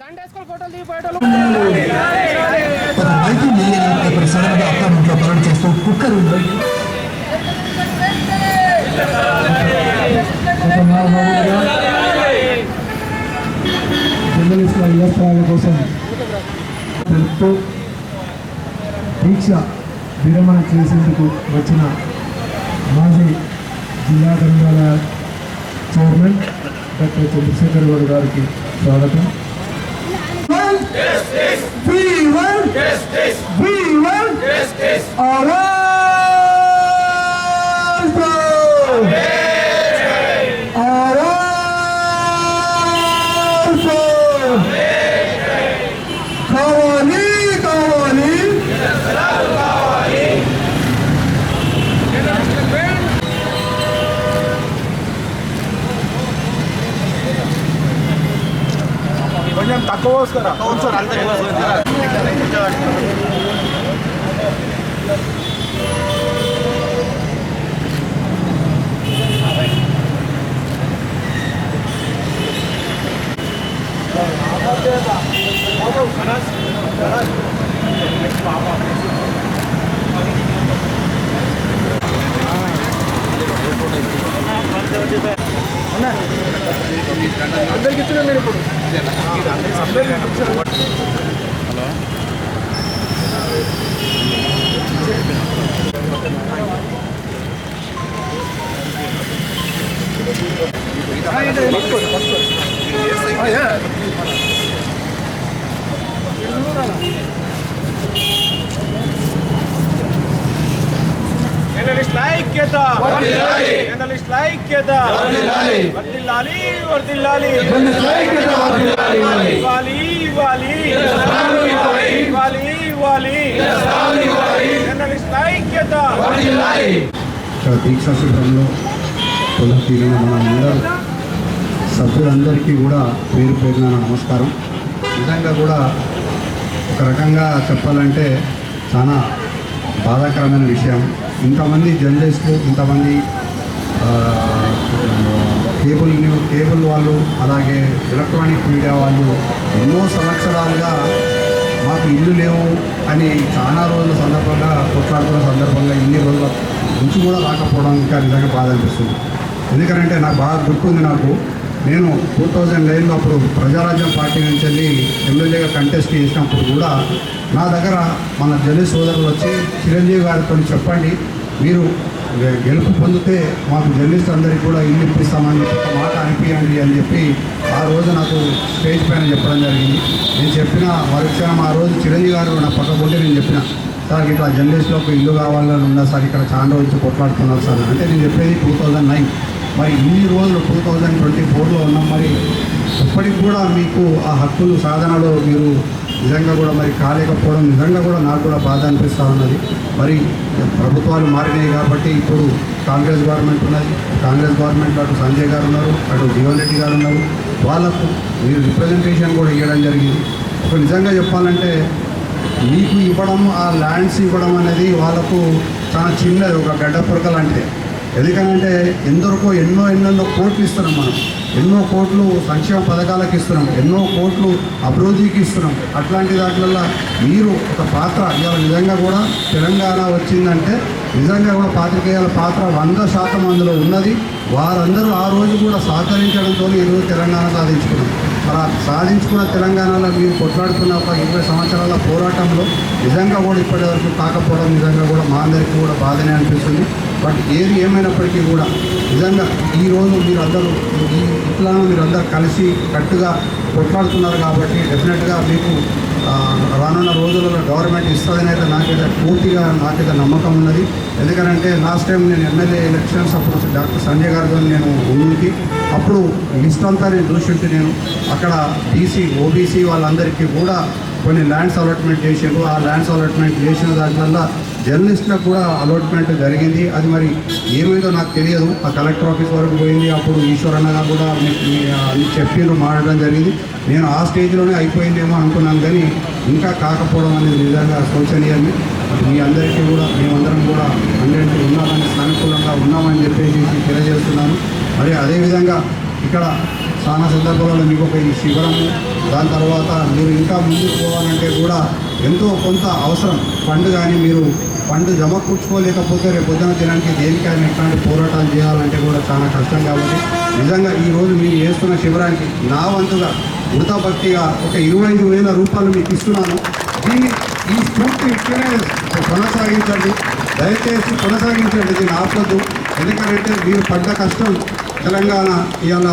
దండేసుకొని సడన్గా అపార్ట్మెంట్లో పనులు చేస్తూ కుక్కర్ జర్నలిస్టుల కోసం తెలుపుతూ దీక్ష విరమణ చేసేందుకు వచ్చిన మాజీ జిల్లా గ్రంథాలయ చైర్మన్ డాక్టర్ చంద్రశేఖర్ గౌడ్ గారికి స్వాగతం. We will. We will. Justice. All right. కొంచెం తక్కువ వస్తారా sir Journalist like Kedar. Journalist like Kedar. Journalist like Kedar. Journalist like Kedar. దీక్షా శిబిరంలో పొలం తీరిన మన అందరూ సభ్యులందరికీ కూడా పేరు పేరున నమస్కారం. నిజంగా కూడా ఒక రకంగా చెప్పాలంటే చాలా బాధాకరమైన విషయం. ఇంతమంది జర్నలిస్టులు ఇంతమంది కేబుల్ న్యూ కేబుల్ వాళ్ళు అలాగే ఎలక్ట్రానిక్ మీడియా వాళ్ళు ఎన్నో సంవత్సరాలుగా మాకు ఇల్లు లేవు అని చాలా రోజుల సందర్భంగా కొట్లాడుతున్న సందర్భంగా కూడా రాకపోవడం ఇంకా నిజంగా బాధ అనిపిస్తుంది. ఎందుకంటే నాకు బాగా గుర్తుంది నాకు. నేను టూ థౌజండ్ నైన్లో అప్పుడు ప్రజారాజ్యం పార్టీ నుంచి వెళ్ళి ఎమ్మెల్యేగా కంటెస్ట్ చేసినప్పుడు కూడా నా దగ్గర మన జలి సోదరులు వచ్చి చిరంజీవి గారితో చెప్పండి మీరు గెలుపు పొందితే మాకు జర్నలిస్ట్ అందరికీ కూడా ఇల్లు ఇప్పిస్తామని చెప్పి ఒక మాట అనిపించండి అని చెప్పి ఆ రోజు నాకు స్టేజ్ పైన చెప్పడం జరిగింది. నేను చెప్పిన వారి ఆ రోజు చిరంజీవి గారు నా పక్క నేను చెప్పిన. సార్ ఇట్లా జర్నలిస్ట్లకు ఇల్లు కావాలని ఉన్నా సార్ ఇక్కడ చాలా రోజులు కొట్లాడుతున్నారు సార్. అంటే నేను చెప్పేది టూ థౌజండ్ నైన్. మరి ఇన్ని రోజులు టూ థౌజండ్ ట్వంటీ ఫోర్లో ఉన్నాం మరి ఇప్పటికి కూడా మీకు ఆ హక్కులు సాధనలో మీరు నిజంగా కూడా మరి కాలేకపోవడం నిజంగా కూడా నాకు కూడా బాధ అనిపిస్తూ ఉన్నది. మరి ప్రభుత్వాలు మారినాయి కాబట్టి ఇప్పుడు కాంగ్రెస్ గవర్నమెంట్ ఉన్నది. కాంగ్రెస్ గవర్నమెంట్ అటు సంజయ్ గారు ఉన్నారు అటు జీవన్ రెడ్డి గారు ఉన్నారు. వాళ్ళకు మీరు రిప్రజెంటేషన్ కూడా ఇవ్వడం జరిగింది. ఒక నిజంగా చెప్పాలంటే మీకు ఇవ్వడం ఆ ల్యాండ్స్ ఇవ్వడం అనేది వాళ్ళకు చాలా చిన్నది ఒక గడ్డ పొరక లాంటిది. ఎందుకనంటే ఎందరికో ఎన్నో ఎన్నెన్నో కోట్లు ఇస్తున్నాం మనం. ఎన్నో కోట్లు సంక్షేమ పథకాలకు ఇస్తున్నాం. ఎన్నో కోట్లు అభివృద్ధికి ఇస్తున్నాం. అట్లాంటి దాంట్లల్లో మీరు ఒక పాత్ర ఇవాళ నిజంగా కూడా తెలంగాణ వచ్చిందంటే నిజంగా కూడా పాత్రికేయుల పాత్ర వంద శాతం అందులో ఉన్నది. వారందరూ ఆ రోజు కూడా సహకరించడంతో ఈరోజు తెలంగాణ సాధించుకున్నాం. అలా సాధించుకున్న తెలంగాణలో మీరు కొట్లాడుతున్న ఒక ఇరవై సంవత్సరాల పోరాటంలో నిజంగా కూడా ఇప్పటి వరకు కాకపోవడం నిజంగా కూడా మా అందరికీ కూడా బాధనే అనిపిస్తుంది. బట్ ఏది ఏమైనప్పటికీ కూడా నిజంగా ఈరోజు మీరందరూ ఈ ఇట్లా మీరందరూ కలిసి కట్టుగా కొట్లాడుతున్నారు కాబట్టి డెఫినెట్గా మీకు రానున్న రోజులలో గవర్నమెంట్ ఇస్తుందని అయితే నాకైతే పూర్తిగా నాకైతే నమ్మకం ఉన్నది. ఎందుకంటే లాస్ట్ టైం నేను ఎమ్మెల్యే ఎలక్షన్స్ అప్పుడు డాక్టర్ సంజయ్ గారితో నేను ఉన్నికి అప్పుడు లిస్ట్ అంతా నేను చూసింటే నేను అక్కడ బీసీ ఓబీసీ వాళ్ళందరికీ కూడా కొన్ని ల్యాండ్స్ అలాట్మెంట్ చేసారు ఆ ల్యాండ్స్ అలాట్మెంట్ చేసిన దాంట్లో జర్నలిస్టులకు కూడా అలాట్మెంట్ జరిగింది. అది మరి ఏమైందో నాకు తెలియదు. ఆ కలెక్టర్ ఆఫీస్ వరకు పోయింది. అప్పుడు ఈశ్వరన్న గారు కూడా మీ- అన్ని చెప్పిండ్రు మాట్లాడడం జరిగింది. నేను ఆ స్టేజ్లోనే అయిపోయిందేమో అనుకున్నాను కానీ ఇంకా కాకపోవడం అనేది నిజంగా శోచనీయమే. మీ అందరికీ కూడా మేమందరం కూడా అందరికీ ఉన్నామని సానుకూలంగా ఉన్నామని చెప్పేసి తెలియజేస్తున్నాను. మరి అదేవిధంగా ఇక్కడ చాలా సందర్భాలలో మీకు ఒక ఈ శిబిరము దాని తర్వాత మీరు ఇంకా ముందుకు పోవాలంటే కూడా ఎంతో కొంత అవసరం. ఫండ్ కానీ మీరు ఫండ్ జమ కూర్చుకోలేకపోతే రేపు పొద్దున దినానికి దేనికైనా ఇట్లాంటి పోరాటాలు చేయాలంటే కూడా చాలా కష్టం కాబట్టి నిజంగా ఈరోజు మీరు చేస్తున్న శిబిరానికి నా వంతుగా వృతా భక్తిగా ఒక ఇరవై ఐదు వేల రూపాయలు మీకు ఇస్తున్నాను. దీన్ని ఈ స్ఫూర్తి ఇట్లనే కొనసాగించండి. దయచేసి కొనసాగించండి. దీన్ని ఆపద్దు. ఎందుకంటే మీరు పడ్డ కష్టం తెలంగాణ ఇవాళ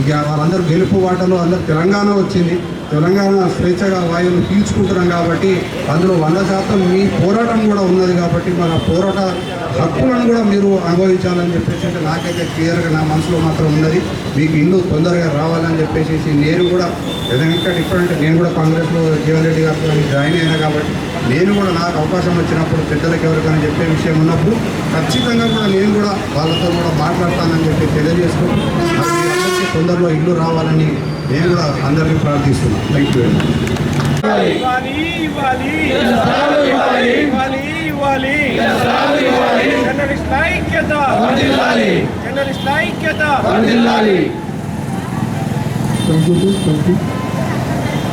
ఇక వాళ్ళందరూ గెలుపు వాటలో అందరు తెలంగాణ వచ్చింది. తెలంగాణ స్వేచ్ఛగా వాయువులు పీల్చుకుంటున్నాం కాబట్టి అందులో వంద శాతం మీ పోరాటం కూడా ఉన్నది కాబట్టి మన పోరాట హక్కులను కూడా మీరు అనుభవించాలని చెప్పేసి అంటే నాకైతే క్లియర్గా నా మనసులో మాత్రం ఉన్నది. మీకు ఇల్లు తొందరగా రావాలని చెప్పేసి నేను కూడా ఏదైనా డిఫరెంట్ నేను కూడా కాంగ్రెస్లో జీవన్ రెడ్డి గారితో జాయిన్ అయినా కాబట్టి నేను కూడా నాకు అవకాశం వచ్చినప్పుడు పెద్దలకు ఎవరికైనా చెప్పే విషయం ఉన్నప్పుడు ఖచ్చితంగా కూడా నేను కూడా వాళ్ళతో కూడా మాట్లాడతానని చెప్పి తెలియజేసుకుంటూ తొందరలో ఇల్లు రావాలని నేను కూడా అందరికీ ప్రార్థిస్తున్నాను thank you very much